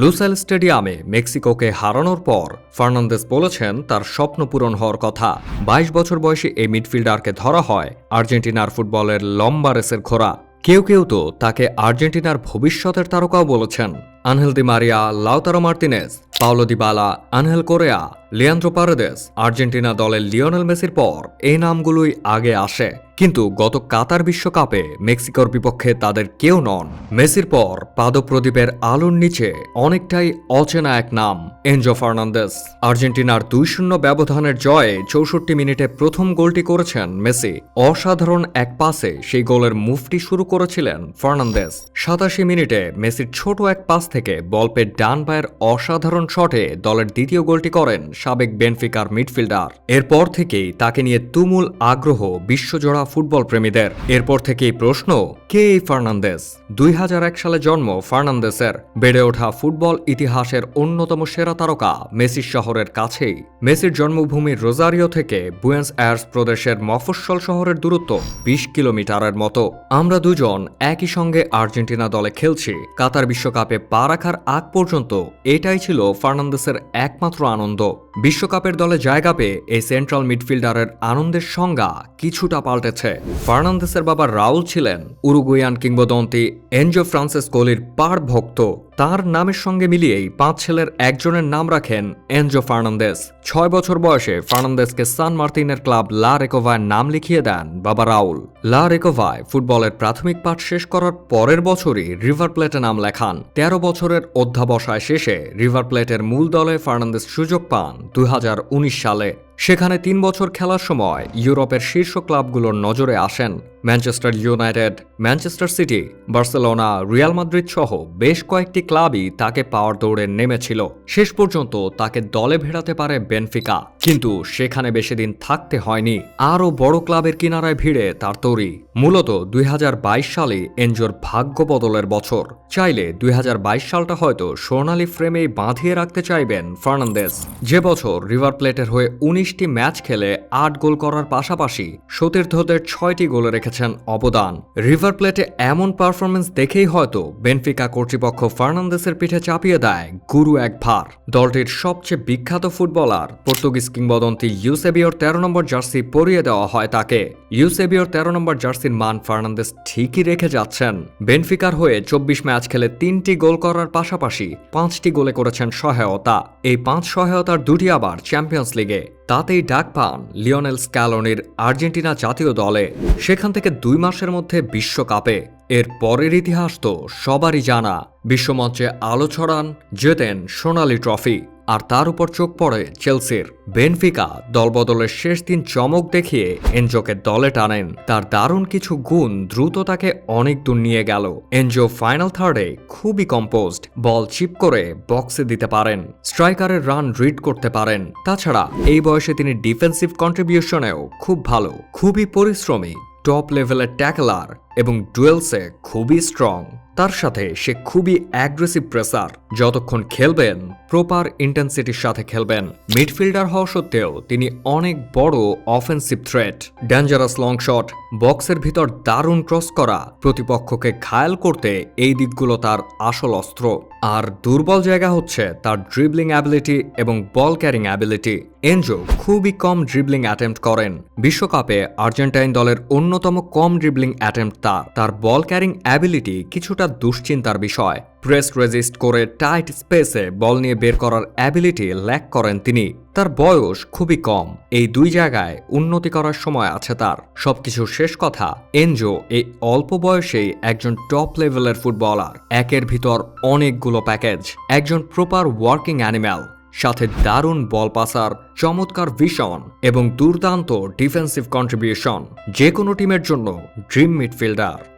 Lusail স্টেডিয়ামে মেক্সিকোকে হারানোর পর ফার্নান্দেস বলেছেন তার স্বপ্ন পূরণ হওয়ার কথা। বাইশ বছর বয়সী এই মিডফিল্ডারকে ধরা হয় আর্জেন্টিনার ফুটবলের লম্বা রেসের ঘোড়া। কেউ কেউ তো তাকে আর্জেন্টিনার ভবিষ্যতের তারকাও বলেছেন। Angel Di Maria, Lautaro Martinez, Paulo Dybala Angel Correa, Leandro Paredes, Argentina দলের লিওনেল মেসির পর এই নামগুলোই আগে আসে। কিন্তু গত কাতার বিশ্বকাপে মেক্সিকোর বিপক্ষে তাদের কেউ নন। মেসির পর পাদপ্রদীপের আলোর নিচে অনেকটাই অচেনা এক নাম, এনজো ফার্নান্দেস। আর্জেন্টিনার দুই শূন্য ব্যবধানের জয়ে চৌষট্টি মিনিটে প্রথম গোলটি করেছেন মেসি। অসাধারণ এক পাসে সেই গোলের মুভটি শুরু করেছিলেন ফার্নান্দেস। সাতাশি মিনিটে মেসির ছোট এক পাস থেকে বল পেয়ে ডান পায়ের অসাধারণ শটে দলের দ্বিতীয় গোলটি করেন সাবেক বেনফিকার মিডফিল্ডার। এরপর থেকেই তাকে নিয়ে তুমুল আগ্রহ বিশ্বজোড়া ফুটবল প্রেমীদের। এরপর থেকেই প্রশ্ন, কে এই ফার্নান্দেস দুই সালে জন্ম ফার্নান্দেসের বেড়ে ওঠা ফুটবল ইতিহাসের অন্যতম সেরা তারকা মেসির শহরের কাছেই। মেসির জন্মভূমি রোজারিও থেকে বুয়েন্স আয়ার্স প্রদেশের মফস্বল শহরের দূরত্ব বিশ কিলোমিটারের মতো। আমরা দুজন একই সঙ্গে আর্জেন্টিনা দলে খেলছি। কাতার বিশ্বকাপে পা রাখার আগ পর্যন্ত এটাই ছিল ফার্নান্দেসের একমাত্র আনন্দ। বিশ্বকাপের দলে জায়গা পেয়ে এই সেন্ট্রাল মিডফিল্ডারের আনন্দের সংজ্ঞা কিছুটা পাল্টেছে। ফার্নান্দেসের বাবা রাউল ছিলেন উরুগুয়ান কিংবদন্তি এনজো ফ্রান্সিস কোলির পার ভক্ত তার নামের সঙ্গে মিলিয়েই পাঁচ ছেলের একজনের নাম রাখেন এনজো ফার্নান্দেস। ছয় বছর বয়সে ফার্নান্দেসকে সান মার্তিনের ক্লাব লা রেকোভায় নাম লিখিয়ে দেন বাবা রাউল। লা রেকোভায় ফুটবলের প্রাথমিক পাঠ শেষ করার পরের বছরই রিভার প্লেটে নাম লেখান। তেরো বছরের অধ্যাবসায় শেষে রিভার প্লেটের মূল দলে ফার্নান্দেস সুযোগ পান দু হাজার উনিশ সালে। সেখানে তিন বছর খেলার সময় ইউরোপের শীর্ষ ক্লাবগুলোর নজরে আসেন Manchester United, Manchester City, Barcelona, Real Madrid সহ বেশ কয়েকটি ক্লাবই তাকে পাওয়ার দৌড়ে নেমেছিল। শেষ পর্যন্ত তাকে দলে ভেড়াতে পারে বেনফিকা। কিন্তু সেখানে বেশি দিন থাকতে হয়নি। আরও বড় ক্লাবের কিনারায় ভিড়ে তার তৈরি। মূলত দুই হাজার বাইশ সালে এনজোর ভাগ্য বদলের বছর। চাইলে দুই হাজার বাইশ সালটা হয়তো সোনালি ফ্রেমেই বাঁধিয়ে রাখতে চাইবেন ফার্নান্দেস যে বছর রিভার প্লেটের হয়ে উনিশটি ম্যাচ খেলে আট গোল করার পাশাপাশি সতীর্থদের ছয়টি গোলে রেখেছেন অবদান। রিভার প্লেটে এমন পারফরমেন্স দেখেই হয়তো বেনফিকা কর্তৃপক্ষ ফার্নান্দেসের পিঠে চাপিয়ে দেয় গুরু এক ভার। দলটির সবচেয়ে বিখ্যাত ফুটবলার পর্তুগিজ কিংবদন্তি ইউসেবিওর তেরো নম্বর জার্সি পরিয়ে দেওয়া হয় তাকে। ইউসেবিওর তেরো নম্বর জার্সির মান ফার্নান্দেস ঠিকই রেখে যাচ্ছেন। বেনফিকার হয়ে চব্বিশ ম্যাচ খেলে তিনটি গোল করার পাশাপাশি পাঁচটি গোলে করেছেন সহায়তা। এই পাঁচ সহায়তার দুটি আবার চ্যাম্পিয়ন্স লিগে। তাতেই ডাক পান লিওনেল স্ক্যালোনির আর্জেন্টিনা জাতীয় দলে। সেখান থেকে দুই মাসের মধ্যে বিশ্বকাপে। এর পরের ইতিহাস তো সবারই জানা। বিশ্বমঞ্চে আলো ছড়ান, জেতেন সোনালি ট্রফি। আর তার উপর চোখ পড়ে চেলসির। বেনফিকা দলবদলের শেষ দিন চমক দেখিয়ে এনজোকে দলে টানেন। তার দারুণ কিছু গুণ দ্রুত তাকে অনেক দূর নিয়ে গেল। এনজো ফাইনাল থার্ডে খুবই কম্পোজড, বল চিপ করে বক্সে দিতে পারেন। স্ট্রাইকারের রান রিড করতে পারেন। তাছাড়া এই বয়সে তিনি ডিফেন্সিভ কন্ট্রিবিউশনেও খুব ভালো, খুবই পরিশ্রমী, টপ লেভেলের ট্যাকলার এবং ডুয়েলসে খুবই স্ট্রং। তার সাথে সে খুবই অ্যাগ্রেসিভ প্রেসার যতক্ষণ খেলবেন প্রপার ইন্টেন্সিটির সাথে খেলবেন। মিডফিল্ডার হওয়া সত্ত্বেও তিনি অনেক বড় offensive threat dangerous long shot বক্সের ভিতর দারুণ ক্রস করা, প্রতিপক্ষকে ঘায়াল করতে এই দিকগুলো তার আসল অস্ত্র। আর দুর্বল জায়গা হচ্ছে তার ড্রিবলিং অ্যাবিলিটি এবং বল ক্যারিং অ্যাবিলিটি এনজো খুবই কম ড্রিবলিং অ্যাটেম্প্ট করেন। বিশ্বকাপে আর্জেন্টাইন দলের অন্যতম কম ড্রিবলিং অ্যাটেম্প্ট তার। তার বল ক্যারিং অ্যাবিলিটি কিছুটা দুশ্চিন্তার বিষয়। প্রেস রেজিস্ট করে টাইট স্পেসে বল নিয়ে বের করার অ্যাবিলিটি ল্যাক করেন তিনি। তার বয়স খুবই কম। এই দুই জায়গায় উন্নতি করার সময় আছে তার। সবকিছু শেষ কথা, এনজো এই অল্প বয়সেই একজন টপ লেভেলের ফুটবলার একের ভিতর অনেকগুলো প্যাকেজ একজন প্রপার ওয়ার্কিং অ্যানিম্যাল সাথে দারুণ বল পাসার চমৎকার ভিশন এবং দুর্দান্ত ডিফেন্সিভ কন্ট্রিবিউশন যে কোনো টিমের জন্য ড্রিম মিডফিল্ডার